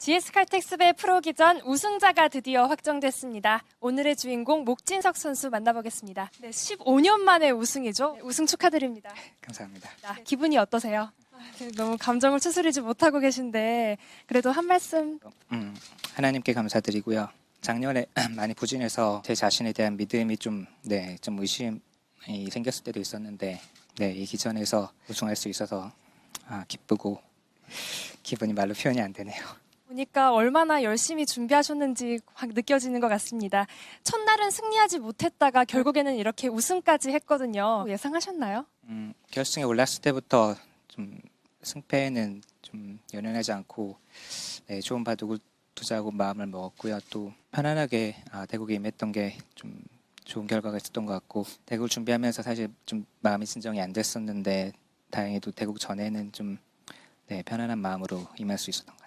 GS 칼텍스배 프로기전 우승자가 드디어 확정됐습니다. 오늘의 주인공 목진석 선수 만나보겠습니다. 네, 15년 만에 우승이죠. 우승 축하드립니다. 감사합니다. 자, 기분이 어떠세요? 아, 네, 너무 감정을 추스리지 못하고 계신데 그래도 한 말씀 음, 하나님께 감사드리고요. 작년에 많이 부진해서 제 자신에 대한 믿음이 좀, 네, 좀 의심이 생겼을 때도 있었는데, 네, 이 기전에서 우승할 수 있어서 아, 기쁘고 기분이 말로 표현이 안 되네요. 보니까 얼마나 열심히 준비하셨는지 확 느껴지는 것 같습니다. 첫날은 승리하지 못했다가 결국에는 이렇게 우승까지 했거든요. 예상하셨나요? 음, 결승에 올랐을 때부터 좀 승패에는 좀 연연하지 않고 네, 좋은 바둑을 두자고 마음을 먹었고요. 또 편안하게 아, 대국에 임했던 게 좀 좋은 결과가 있었던 것 같고 대국을 준비하면서 사실 좀 마음이 진정이 안 됐었는데 다행히도 대국 전에는 좀 네, 편안한 마음으로 임할 수 있었던 것 같아요.